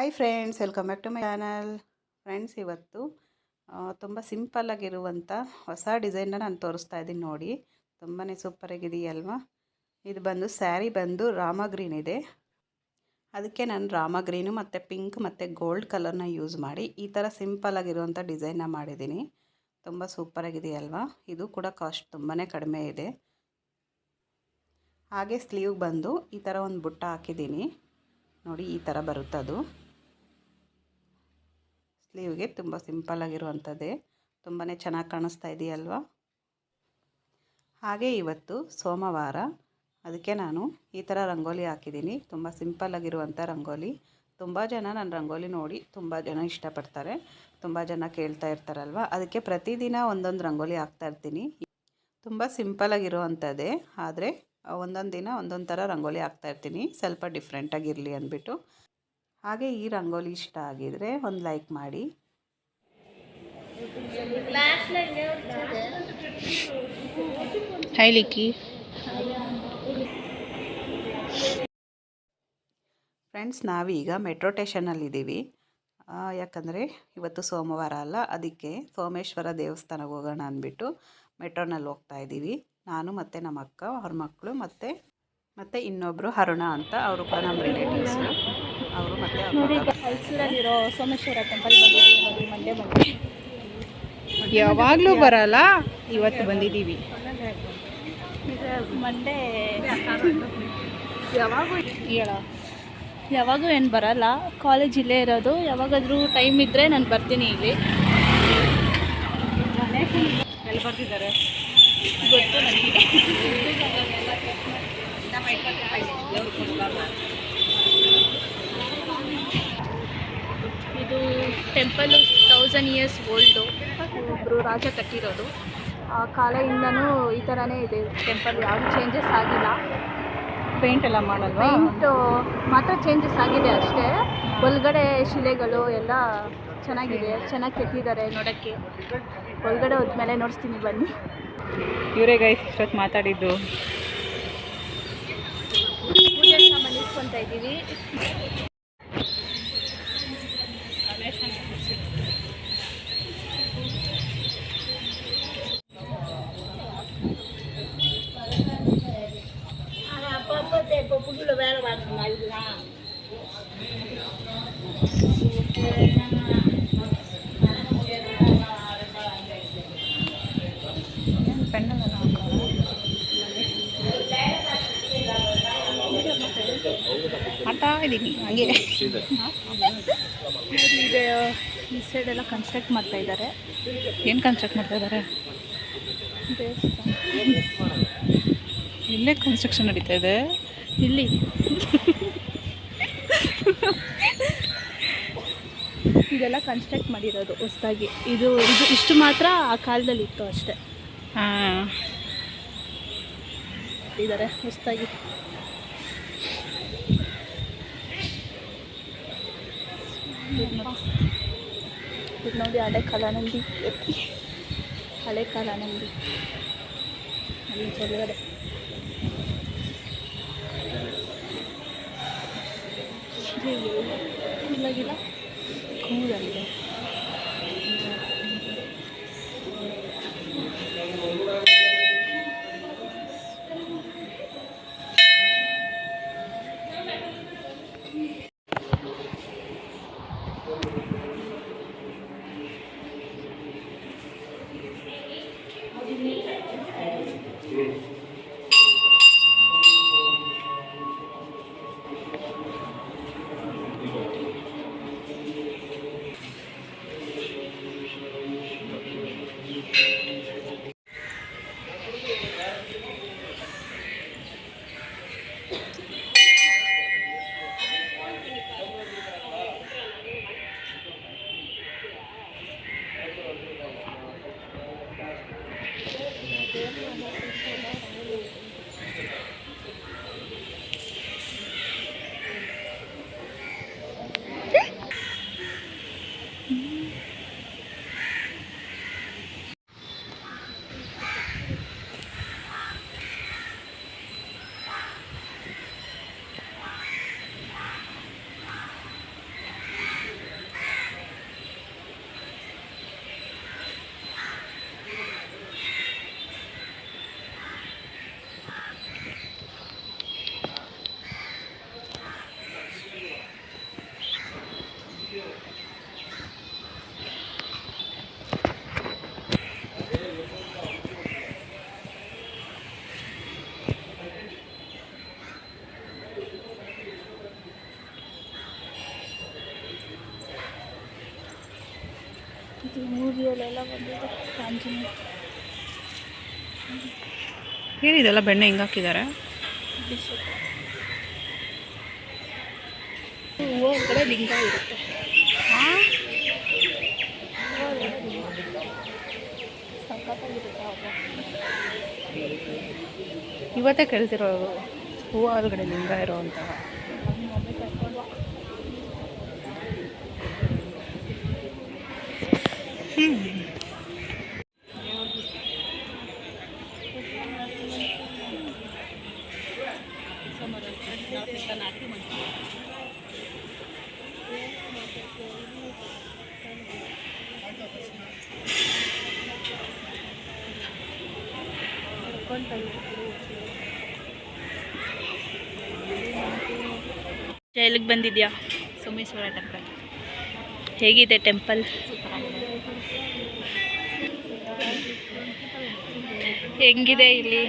Hi friends welcome back to my channel friends ಇವತ್ತು ತುಂಬ ಸಿಂಪಲ್ಲಾಗಿರುವಂಥ ಹೊಸ ಡಿಸೈನ್ನ ನಾನು ತೋರಿಸ್ತಾ ಇದ್ದೀನಿ ನೋಡಿ. ತುಂಬಾ ಸೂಪರಾಗಿದೆಯಲ್ವಾ ಇದು ಬಂದು ಸ್ಯಾರಿ ಬಂದು ರಾಮ ಗ್ರೀನ್ ಇದೆ. ಅದಕ್ಕೆ ನಾನು ರಾಮ ಗ್ರೀನು ಮತ್ತು ಪಿಂಕ್ ಮತ್ತು ಗೋಲ್ಡ್ ಕಲರ್ನ ಯೂಸ್ ಮಾಡಿ ಈ ಥರ ಸಿಂಪಲ್ಲಾಗಿರುವಂಥ ಡಿಸೈನ್ನ ಮಾಡಿದ್ದೀನಿ. ತುಂಬ ಸೂಪರಾಗಿದೆಯಲ್ವಾ ಇದು ಕೂಡ ಕಾಸ್ಟ್ ತುಂಬಾ ಕಡಿಮೆ ಇದೆ. ಹಾಗೆ ಸ್ಲೀವ್ ಬಂದು ಈ ಥರ ಒಂದು ಬುಟ್ಟ ಹಾಕಿದ್ದೀನಿ. ನೋಡಿ, ಈ ಥರ ಬರುತ್ತದು. ಸ್ಲೀವ್ಗೆ ತುಂಬ ಸಿಂಪಲ್ಲಾಗಿರುವಂಥದ್ದೇ ತುಂಬಾ ಚೆನ್ನಾಗಿ ಕಾಣಿಸ್ತಾ ಇದೆಯಲ್ವಾ? ಹಾಗೆ ಇವತ್ತು ಸೋಮವಾರ ಅದಕ್ಕೆ ನಾನು ಈ ಥರ ರಂಗೋಲಿ ಹಾಕಿದ್ದೀನಿ. ತುಂಬ ಸಿಂಪಲ್ಲಾಗಿರುವಂಥ ರಂಗೋಲಿ. ತುಂಬ ಜನ ನನ್ನ ರಂಗೋಲಿ ನೋಡಿ ತುಂಬ ಜನ ಇಷ್ಟಪಡ್ತಾರೆ. ತುಂಬ ಜನ ಕೇಳ್ತಾ ಇರ್ತಾರಲ್ವ? ಅದಕ್ಕೆ ಪ್ರತಿದಿನ ಒಂದೊಂದು ರಂಗೋಲಿ ಹಾಕ್ತಾ ಇರ್ತೀನಿ. ತುಂಬ ಸಿಂಪಲಾಗಿರುವಂಥದ್ದೇ ಆದರೆ ಒಂದೊಂದು ದಿನ ಒಂದೊಂದು ಥರ ರಂಗೋಲಿ ಹಾಕ್ತಾ ಇರ್ತೀನಿ. ಸ್ವಲ್ಪ ಡಿಫ್ರೆಂಟಾಗಿರಲಿ ಅಂದ್ಬಿಟ್ಟು. ಹಾಗೆ ಈ ರಂಗೋಲಿ ಇಷ್ಟ ಆಗಿದರೆ ಒಂದು ಲೈಕ್ ಮಾಡಿ. ಫ್ರೆಂಡ್ಸ್ ನಾವೀಗ ಮೆಟ್ರೋ ಸ್ಟೇಷನಲ್ಲಿದ್ದೀವಿ. ಯಾಕಂದರೆ ಇವತ್ತು ಸೋಮವಾರ ಅಲ್ಲ ಅದಕ್ಕೆ ಸೋಮೇಶ್ವರ ದೇವಸ್ಥಾನಕ್ಕೆ ಹೋಗೋಣ ಅಂದ್ಬಿಟ್ಟು ಮೆಟ್ರೋನಲ್ಲಿ ಹೋಗ್ತಾ ಇದ್ದೀವಿ. ನಾನು ಮತ್ತು ನಮ್ಮ ಅಕ್ಕ ಅವ್ರ ಮಕ್ಕಳು ಮತ್ತು ಮತ್ತು ಇನ್ನೊಬ್ಬರು ಹರುಣ ಅಂತ ಅವರು ಕೂಡ ನಮ್ಮ ರಿಲೇಟಿವ್ಸು ಅವರು ಮತ್ತೆ ನೋಡಿ ಮೈಸೂರಲ್ಲಿರೋ ಸೋಮೇಶ್ವರ ಟೆಂಪಲ್ ಬಂದಿದ್ದೀವಿ ನೋಡಿ ಮಂಡ್ಯ ಬಂದು ಯಾವಾಗಲೂ ಬರಲ್ಲ ಇವತ್ತು ಬಂದಿದ್ದೀವಿ ಮಂಡೇ ಯಾವಾಗೂ ಹೇಳ ಯಾವಾಗೂ ಏನು ಬರಲ್ಲ ಕಾಲೇಜ್ ಇಲ್ಲೇ ಇರೋದು ಯಾವಾಗಾದರೂ ಟೈಮ್ ಇದ್ದರೆ ನಾನು ಬರ್ತೀನಿ ಇಲ್ಲಿ ಎಲ್ಲಿ ಬರ್ತಿದ್ದಾರೆ ಗೊತ್ತು ನನಗೆ ಇದು ಟೆಂಪಲ್ ತೌಸಂಡ್ ಇಯರ್ಸ್ ಓಲ್ಡು ಒಬ್ಬರು ರಾಜ ಕಟ್ಟಿರೋದು. ಆ ಕಾಲದಿಂದನೂ ಈ ಥರನೇ ಇದೆ ಟೆಂಪಲ್. ಯಾವುದು ಚೇಂಜಸ್ ಆಗಿಲ್ಲ. ಪೇಂಟ್ ಎಲ್ಲ ಮಾಡಲ್ವಾ? ಪೇಂಟು ಮಾತ್ರ ಚೇಂಜಸ್ ಆಗಿದೆ ಅಷ್ಟೇ. ಒಳಗಡೆ ಶಿಲೆಗಳು ಎಲ್ಲ ಚೆನ್ನಾಗಿದೆ. ಚೆನ್ನಾಗಿ ಕೆತ್ತಿದ್ದಾರೆ ನೋಡೋಕ್ಕೆ. ಒಳಗಡೆ ಹೋದ್ಮೇಲೆ ನೋಡಿಸ್ತೀನಿ ಬನ್ನಿ. ಇವರೇ ಗೈಸ್ ಇಷ್ಟೊತ್ತು ಮಾತಾಡಿದ್ದು. ಪೂಜೆ ಸಾಮಾನು ಇಟ್ಕೊತಾ ಇದ್ದೀವಿ. ಮಾಡ್ತಾ ಇದ್ದೀನಿ ಹಂಗೆ. ಈ ಸೈಡ್ ಎಲ್ಲ ಕನ್ಸ್ಟ್ರಕ್ಟ್ ಮಾಡ್ತಾ ಇದ್ದಾರೆ ಏನು ಕನ್ಸ್ಟ್ರಕ್ಟ್ ಮಾಡ್ತಾ ಇದ್ದಾರೆ ಇಲ್ಲೇ ಕನ್ಸ್ಟ್ರಕ್ಷನ್ ನಡೀತಾ ಇದೆ. ಇಲ್ಲಿ. ಇದೆಲ್ಲ ಕನ್ಸ್ಟ್ರಕ್ಟ್ ಮಾಡಿರೋದು ಹೊಸದಾಗಿ. ಇದು ಇದು ಇಷ್ಟು ಮಾತ್ರ ಆ ಕಾಲದಲ್ಲಿ ಇತ್ತು ಅಷ್ಟೇ. ಇದ್ದಾರೆ ಹೊಸದಾಗಿ. ಇದು ನೋಡಿ ಹಳೆ ಕಾಲ ನಂದಿ ಹಳೆ ಕಾಲ ನಂದಿ 污染的。ಕೂದಲಿದೆ ವಿಡಿಯೋಲೆಲ್ಲ ಬಂದಿದೆ. ಆಂಜನೇಯ ಏನಿದೆಲ್ಲ ಬೆಣ್ಣೆ ಹಿಂಗೆ ಹಾಕಿದ್ದಾರೆ? ಹೂವು ಕಡೆ ಲಿಂಗ ಇರುತ್ತೆ. ಇವತ್ತೇ ಕೇಳ್ತಿರೋ ಹೂವು ಒಳಗಡೆ ಲಿಂಗ ಇರೋವಂತಹ ಎಲ್ಲಿಗೆ ಬಂದಿದ್ಯಾ ಸೋಮೇಶ್ವರ ಟೆಂಪಲ್ ಹೇಗಿದೆ ಟೆಂಪಲ್? ಹೆಂಗಿದೆ ಇಲ್ಲಿ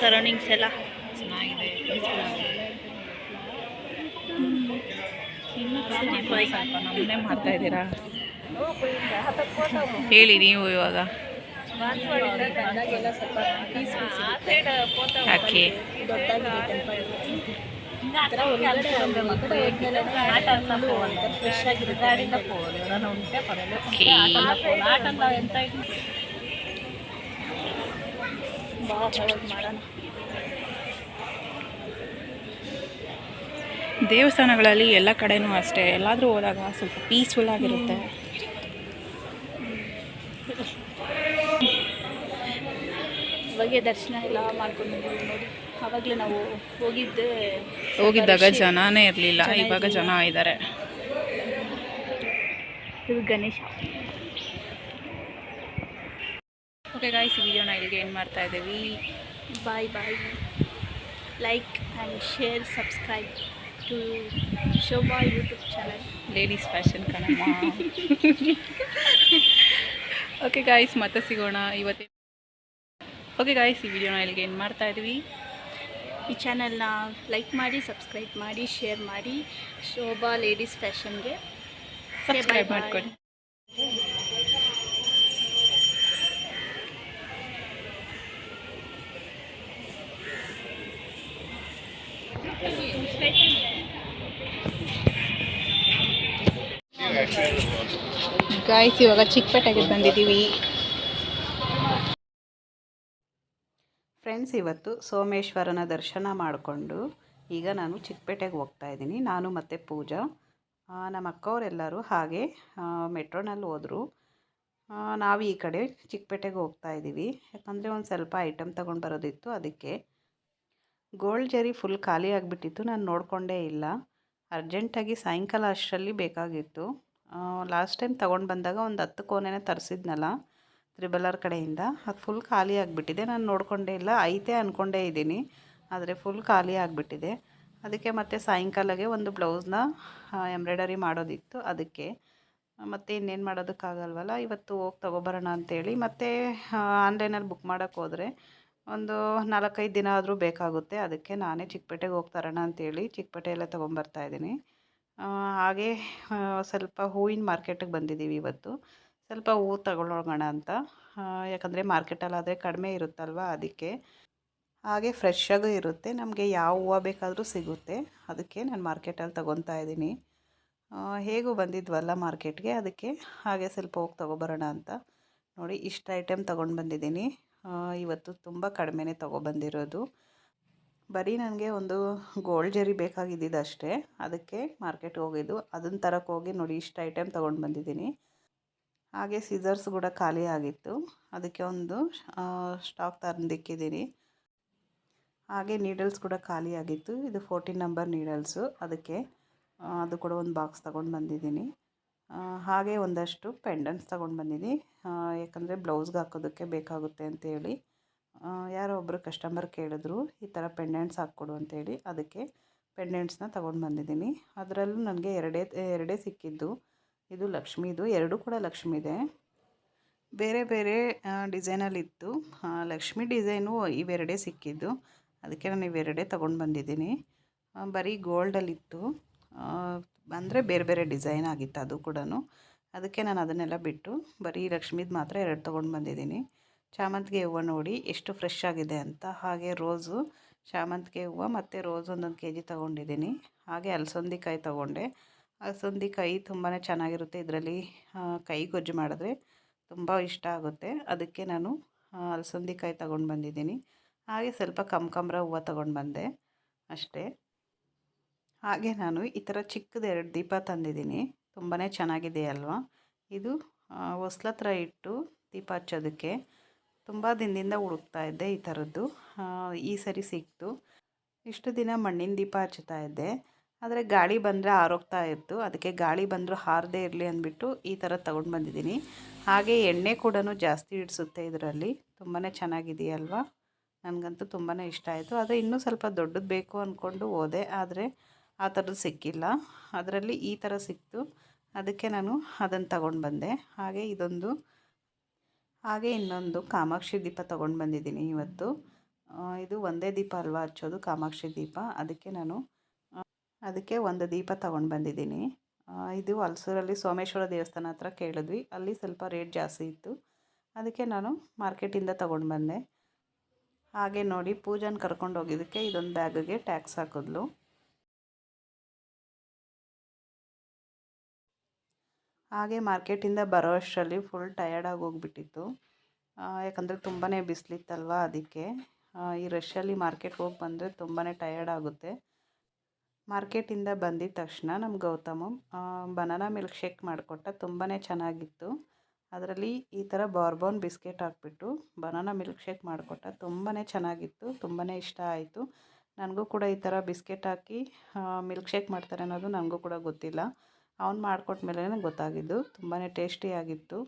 ಸರೌಂಡಿಂಗ್ಸ್ ಎಲ್ಲ? ಚೆನ್ನಾಗಿದೆ ನಮ್ಮನ್ನೇ ಮಾಡ್ತಾ ಇದ್ದೀರಾ ಹೇಳಿ ನೀವು ಇವಾಗ. ಯಾಕೆ ಫ್ರೆಶ್ ಆಗಿರುತ್ತೆ. ಆಟ ಬಾ ಎಂತ ಮಾಡೋಣ. ದೇವಸ್ಥಾನಗಳಲ್ಲಿ ಎಲ್ಲ ಕಡೆನೂ ಅಷ್ಟೇ. ಎಲ್ಲಾದರೂ ಹೋದಾಗ ಸ್ವಲ್ಪ ಪೀಸ್ಫುಲ್ ಆಗಿರುತ್ತೆ. ಬಗ್ಗೆ ದರ್ಶನ ಎಲ್ಲ ಮಾಡ್ಕೊಂಡು ನೋಡಿ. ಆವಾಗಲೇ ನಾವು ಹೋಗಿದ್ದೆ. ಹೋಗಿದ್ದಾಗ ಜನನೇ ಇರಲಿಲ್ಲ ಇವಾಗ ಜನ ಇದ್ದಾರೆ ಇದು ಗಣೇಶ. ಓಕೆ ಗಾಯ್ಸ್ ಈ ವಿಡಿಯೋನ ಇಲ್ಲಿಗೆ ಏನು ಮಾಡ್ತಾ ಇದ್ದೀವಿ. Bye bye like and share subscribe to Shobha YouTube channel ladies fashion ಕಣಮ್ಮ. ಓಕೆ ಗಾಯ್ಸ್ ಮತ್ತೆ ಸಿಗೋಣ. ಇವತ್ತೇ ಓಕೆ ಗಾಯ್ಸ್ ಈ ವಿಡಿಯೋನ ಇಲ್ಲಿಗೆ ಏನು ಮಾಡ್ತಾ ಇದ್ದೀವಿ. ಈ ಚಾನಲ್ನ ಲೈಕ್ ಮಾಡಿ ಸಬ್ಸ್ಕ್ರೈಬ್ ಮಾಡಿ ಶೇರ್ ಮಾಡಿ. ಶೋಭಾ ಲೇಡೀಸ್ ಫ್ಯಾಷನ್ಗೆ. ಸಬ್ಸ್ಕ್ರೈಬ್ ಮಾಡ್ಕೊಳ್ಳಿ ಗಾಯ್ಸ್ ಇವಾಗ ಚಿಕ್ಕಪೇಟೆಗೆ ಬಂದಿದ್ದೀವಿ. ಫ್ರೆಂಡ್ಸ್, ಇವತ್ತು ಸೋಮೇಶ್ವರನ ದರ್ಶನ ಮಾಡಿಕೊಂಡು ಈಗ ನಾನು ಚಿಕ್ಕಪೇಟೆಗೆ ಹೋಗ್ತಾ ಇದ್ದೀನಿ. ನಾನು ಮತ್ತು ಪೂಜಾ. ನಮ್ಮ ಅಕ್ಕವರೆಲ್ಲರೂ ಹಾಗೆ ಮೆಟ್ರೋನಲ್ಲಿ ಹೋದರು. ನಾವು ಈ ಕಡೆ ಚಿಕ್ಕಪೇಟೆಗೆ ಹೋಗ್ತಾ ಇದ್ದೀವಿ. ಯಾಕಂದರೆ ಒಂದು ಸ್ವಲ್ಪ ಐಟಮ್ ತೊಗೊಂಡು ಬರೋದಿತ್ತು. ಅದಕ್ಕೆ ಗೋಲ್ಡ್ ಜರಿ ಫುಲ್ ಖಾಲಿ ಆಗಿಬಿಟ್ಟಿತ್ತು. ನಾನು ನೋಡಿಕೊಂಡೇ ಇಲ್ಲ. ಅರ್ಜೆಂಟಾಗಿ ಸಾಯಂಕಾಲ ಅಷ್ಟರಲ್ಲಿ ಬೇಕಾಗಿತ್ತು. ಲಾಸ್ಟ್ ಟೈಮ್ ತೊಗೊಂಡು ಬಂದಾಗ ಒಂದು ಹತ್ತು ಕೋನೆನೇ ತರಿಸಿದ್ನಲ್ಲ. ತ್ರಿಬಲ್ ಕಡೆಯಿಂದ. ಅದು ಫುಲ್ ಖಾಲಿ ಆಗಿಬಿಟ್ಟಿದೆ. ನಾನು ನೋಡಿಕೊಂಡೇ ಇಲ್ಲ. ಐತೆ ಅಂದ್ಕೊಂಡೇ ಇದ್ದೀನಿ. ಆದರೆ ಫುಲ್ ಖಾಲಿ ಆಗಿಬಿಟ್ಟಿದೆ. ಅದಕ್ಕೆ ಮತ್ತೆ ಸಾಯಂಕಾಲಗೆ ಒಂದು ಬ್ಲೌಸ್ನ ಎಂಬ್ರಾಯ್ಡರಿ ಮಾಡೋದಿತ್ತು ಅದಕ್ಕೆ. ಮತ್ತು ಇನ್ನೇನು ಮಾಡೋದಕ್ಕಾಗಲ್ವಲ್ಲ? ಇವತ್ತು ಹೋಗಿ ತೊಗೊಬರೋಣ ಅಂತೇಳಿ. ಮತ್ತು ಆನ್ಲೈನಲ್ಲಿ ಬುಕ್ ಮಾಡೋಕ್ಕೆ ಹೋದರೆ ಒಂದು ನಾಲ್ಕೈದು ದಿನ ಆದರೂ ಬೇಕಾಗುತ್ತೆ. ಅದಕ್ಕೆ ನಾನೇ ಚಿಕ್ಕಪೇಟೆಗೆ ಹೋಗಿ ತರೋಣ ಚಿಕ್ಕಪೇಟೆ ಎಲ್ಲ ತೊಗೊಂಬರ್ತಾ ಇದ್ದೀನಿ. ಆ, ಹಾಗೆ ಸ್ವಲ್ಪ ಹೂವಿನ ಮಾರ್ಕೆಟಿಗೆ ಬಂದಿದ್ದೀವಿ ಇವತ್ತು. ಸ್ವಲ್ಪ ಹೂವು ತಗೊಳ್ಳೋಣ ಅಂತ. ಯಾಕಂದರೆ ಮಾರ್ಕೆಟಲ್ಲಾದರೆ ಕಡಿಮೆ ಇರುತ್ತಲ್ವ ಅದಕ್ಕೆ. ಹಾಗೆ ಫ್ರೆಶ್ಶಾಗೂ ಇರುತ್ತೆ. ನಮಗೆ ಯಾವ ಹೂವು ಬೇಕಾದರೂ ಸಿಗುತ್ತೆ. ಅದಕ್ಕೆ ನಾನು ಮಾರ್ಕೆಟಲ್ಲಿ ತೊಗೊತಾ ಇದ್ದೀನಿ. ಹೇಗೂ ಬಂದಿದ್ವಲ್ಲ ಮಾರ್ಕೆಟ್ಗೆ, ಅದಕ್ಕೆ ಹಾಗೆ ಸ್ವಲ್ಪ ಹೋಗಿ ತೊಗೊಬರೋಣ ಅಂತ. ನೋಡಿ, ಇಷ್ಟು ಐಟಮ್ ತೊಗೊಂಡು ಬಂದಿದ್ದೀನಿ. ಇವತ್ತು ತುಂಬ ಕಡಿಮೆನೇ ತೊಗೊಬಂದಿರೋದು. ಬರೀ ನನಗೆ ಒಂದು ಗೋಲ್ಡ್ ಜರಿ ಬೇಕಾಗಿದ್ದಿದ್ದು ಅಷ್ಟೇ. ಅದಕ್ಕೆ ಮಾರ್ಕೆಟ್ಗೆ ಹೋಗಿದ್ದು. ಅದನ್ನು ತರಕ್ಕೆ ಹೋಗಿ ನೋಡಿ, ಇಷ್ಟು ಐಟಮ್ ತೊಗೊಂಡು ಬಂದಿದ್ದೀನಿ. ಹಾಗೆ ಸಿಸರ್ಸ್ ಕೂಡ ಖಾಲಿ ಆಗಿತ್ತು. ಅದಕ್ಕೆ ಒಂದು ಸ್ಟಾಕ್ ತಂದಿಕ್ಕಿದ್ದೀನಿ ಹಾಗೆ ನೀಡಲ್ಸ್ ಕೂಡ ಖಾಲಿ ಆಗಿತ್ತು. ಇದು ಫೋರ್ಟೀನ್ ನಂಬರ್ ನೀಡಲ್ಸು ಅದಕ್ಕೆ ಅದು ಕೂಡ ಒಂದು ಬಾಕ್ಸ್ ತಗೊಂಡು ಬಂದಿದ್ದೀನಿ. ಹಾಗೆ ಒಂದಷ್ಟು ಪೆಂಡೆಂಟ್ಸ್ ತೊಗೊಂಡು ಬಂದಿದ್ದೀನಿ. ಯಾಕಂದರೆ ಬ್ಲೌಸ್ಗೆ ಹಾಕೋದಕ್ಕೆ ಬೇಕಾಗುತ್ತೆ ಅಂತೇಳಿ ಯಾರೋ ಒಬ್ಬರು ಕಸ್ಟಮರ್ ಕೇಳಿದ್ರು, ಈ ಥರ ಪೆಂಡೆಂಟ್ಸ್ ಹಾಕ್ಕೊಡು ಅಂತೇಳಿ ಅದಕ್ಕೆ ಪೆಂಡೆಂಟ್ಸ್ನ ತೊಗೊಂಡು ಬಂದಿದ್ದೀನಿ. ಅದರಲ್ಲೂ ನನಗೆ ಎರಡೇ ಎರಡೇ ಸಿಕ್ಕಿದ್ದು. ಇದು ಲಕ್ಷ್ಮೀದು, ಎರಡೂ ಕೂಡ ಲಕ್ಷ್ಮಿದೆ. ಬೇರೆ ಬೇರೆ ಡಿಸೈನಲ್ಲಿತ್ತು. ಲಕ್ಷ್ಮಿ ಡಿಸೈನು ಇವೆರಡೇ ಸಿಕ್ಕಿದ್ದು. ಅದಕ್ಕೆ ನಾನು ಇವೆರಡೇ ತೊಗೊಂಡು ಬಂದಿದ್ದೀನಿ. ಬರೀ ಗೋಲ್ಡಲ್ಲಿತ್ತು. ಅಂದರೆ ಬೇರೆ ಬೇರೆ ಡಿಸೈನ್ ಆಗಿತ್ತು ಅದು ಕೂಡ ಅದಕ್ಕೆ ನಾನು ಅದನ್ನೆಲ್ಲ ಬಿಟ್ಟು ಬರೀ ಲಕ್ಷ್ಮೀದು ಮಾತ್ರ ಎರಡು ತೊಗೊಂಡು ಬಂದಿದ್ದೀನಿ. ಶಾಮಂತಿಗೆ ಹೂವು ನೋಡಿ ಎಷ್ಟು ಫ್ರೆಶ್ ಆಗಿದೆ ಅಂತ. ಹಾಗೆ ರೋಸು ಶಾಮಂತಿಗೆ ಹೂವು ಮತ್ತು ರೋಸ್ ಒಂದೊಂದು ಕೆ ಜಿ ತೊಗೊಂಡಿದ್ದೀನಿ. ಹಾಗೆ ಅಲಸಂದಿಕಾಯಿ ತೊಗೊಂಡೆ. ಅಲಸಂದಿ ಕೈ ತುಂಬಾ ಚೆನ್ನಾಗಿರುತ್ತೆ ಇದರಲ್ಲಿ. ಕೈ ಗೊಜ್ಜು ಮಾಡಿದ್ರೆ ತುಂಬ ಇಷ್ಟ ಆಗುತ್ತೆ. ಅದಕ್ಕೆ ನಾನು ಅಲಸಂದಿ ಕಾಯಿ ತೊಗೊಂಡು ಬಂದಿದ್ದೀನಿ. ಹಾಗೆ ಸ್ವಲ್ಪ ಕಮ್ಕಂಬ್ರ ಹೂವು ತಗೊಂಡು ಬಂದೆ ಅಷ್ಟೇ. ಹಾಗೆ ನಾನು ಈ ಥರ ಚಿಕ್ಕದು ಎರಡು ದೀಪ ತಂದಿದ್ದೀನಿ. ತುಂಬಾ ಚೆನ್ನಾಗಿದೆ ಅಲ್ವಾ? ಇದು ಹೊಸ್ಲ ಹತ್ರ ಇಟ್ಟು ದೀಪ ಹಚ್ಚೋದಕ್ಕೆ ತುಂಬ ದಿನದಿಂದ ಹುಡುಕ್ತಾ ಇದ್ದೆ ಈ ಥರದ್ದು ಈ ಸರಿ ಸಿಕ್ತು. ಇಷ್ಟು ದಿನ ಮಣ್ಣಿನ ದೀಪ ಹಚ್ಚುತ್ತಾ ಇದ್ದೆ. ಆದರೆ ಗಾಳಿ ಬಂದರೆ ಆರೋಗ್ತಾ ಇತ್ತು ಅದಕ್ಕೆ ಗಾಳಿ ಬಂದರೂ ಹಾರದೇ ಇರಲಿ ಅಂದ್ಬಿಟ್ಟು ಈ ಥರ ತಗೊಂಡು ಬಂದಿದ್ದೀನಿ. ಹಾಗೆ ಎಣ್ಣೆ ಕೂಡ ಜಾಸ್ತಿ ಇಡಿಸುತ್ತೆ ಇದರಲ್ಲಿ. ತುಂಬಾ ಚೆನ್ನಾಗಿದೆಯಲ್ವಾ? ನನಗಂತೂ ತುಂಬಾ ಇಷ್ಟ ಆಯಿತು. ಆದರೆ ಇನ್ನೂ ಸ್ವಲ್ಪ ದೊಡ್ಡದು ಬೇಕು ಅಂದ್ಕೊಂಡು ಹೋದೆ. ಆದರೆ ಆ ಥರದ್ದು ಸಿಕ್ಕಿಲ್ಲ. ಅದರಲ್ಲಿ ಈ ಥರ ಸಿಕ್ತು. ಅದಕ್ಕೆ ನಾನು ಅದನ್ನು ತಗೊಂಡು ಬಂದೆ. ಹಾಗೆ ಇದೊಂದು, ಹಾಗೆ ಇನ್ನೊಂದು ಕಾಮಾಕ್ಷಿ ದೀಪ ತೊಗೊಂಡು ಬಂದಿದ್ದೀನಿ ಇವತ್ತು. ಇದು ಒಂದೇ ದೀಪ ಅಲ್ವಾ? ಹಚ್ಚೋದು ಕಾಮಾಕ್ಷಿ ದೀಪ. ಅದಕ್ಕೆ ನಾನು ಅದಕ್ಕೆ ಒಂದು ದೀಪ ತಗೊಂಡು ಬಂದಿದ್ದೀನಿ. ಇದು ಹಲಸೂರಲ್ಲಿ ಸೋಮೇಶ್ವರ ದೇವಸ್ಥಾನ ಹತ್ರ ಕೇಳಿದ್ವಿ. ಅಲ್ಲಿ ಸ್ವಲ್ಪ ರೇಟ್ ಜಾಸ್ತಿ ಇತ್ತು. ಅದಕ್ಕೆ ನಾನು ಮಾರ್ಕೆಟಿಂದ ತೊಗೊಂಡು ಬಂದೆ. ಹಾಗೆ ನೋಡಿ, ಪೂಜಾನ ಕರ್ಕೊಂಡು ಹೋಗಿದ್ದಕ್ಕೆ ಇದೊಂದು ಬ್ಯಾಗಿಗೆ ಟ್ಯಾಕ್ಸ್ ಹಾಕಿದ್ಲು. ಹಾಗೆ ಮಾರ್ಕೆಟಿಂದ ಬರೋ ಅಷ್ಟರಲ್ಲಿ ಫುಲ್ ಟಯರ್ಡಾಗಿ ಹೋಗ್ಬಿಟ್ಟಿತ್ತು. ಯಾಕಂದರೆ ತುಂಬಾ ಬಿಸಿಲಿತ್ತಲ್ವ ಅದಕ್ಕೆ. ಈ ರಶಲ್ಲಿ ಮಾರ್ಕೆಟ್ಗೆ ಹೋಗಿ ಬಂದರೆ ತುಂಬಾ ಟಯರ್ಡ್ ಆಗುತ್ತೆ. ಮಾರ್ಕೆಟಿಂದ ಬಂದಿದ ತಕ್ಷಣ ನಮ್ಮ ಗೌತಮ್ ಬನಾನಾ ಮಿಲ್ಕ್ ಶೇಕ್ ಮಾಡಿಕೊಟ್ಟ ತುಂಬಾ ಚೆನ್ನಾಗಿತ್ತು. ಅದರಲ್ಲಿ ಈ ಥರ ಬಾರ್ಬೋನ್ ಬಿಸ್ಕೆಟ್ ಹಾಕ್ಬಿಟ್ಟು ಬನಾನಾ ಮಿಲ್ಕ್ ಶೇಕ್ ಮಾಡಿಕೊಟ್ಟ ತುಂಬಾ ಚೆನ್ನಾಗಿತ್ತು ತುಂಬಾ ಇಷ್ಟ ಆಯಿತು. ನನಗೂ ಕೂಡ ಈ ಥರ ಬಿಸ್ಕೆಟ್ ಹಾಕಿ ಮಿಲ್ಕ್ ಶೇಕ್ ಮಾಡ್ತಾರೆ ಅನ್ನೋದು ನನಗೂ ಕೂಡ ಗೊತ್ತಿಲ್ಲ. ಅವ್ನು ಮಾಡಿಕೊಟ್ಮೇಲೆ ಗೊತ್ತಾಗಿದ್ದು ತುಂಬಾ ಟೇಸ್ಟಿಯಾಗಿತ್ತು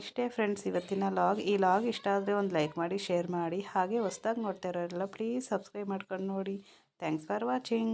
ಇಷ್ಟೇ ಫ್ರೆಂಡ್ಸ್, ಇವತ್ತಿನ ಲಾಗ್, ಈ ಲಾಗ್ ಇಷ್ಟ ಆದರೆ ಒಂದು ಲೈಕ್ ಮಾಡಿ, ಶೇರ್ ಮಾಡಿ, ಹಾಗೆ ಹೊಸ್ದಾಗಿ ನೋಡ್ತಾ ಇರೋರೆಲ್ಲ ಪ್ಲೀಸ್ ಸಬ್ಸ್ಕ್ರೈಬ್ ಮಾಡ್ಕೊಂಡು ನೋಡಿ. Thanks for watching.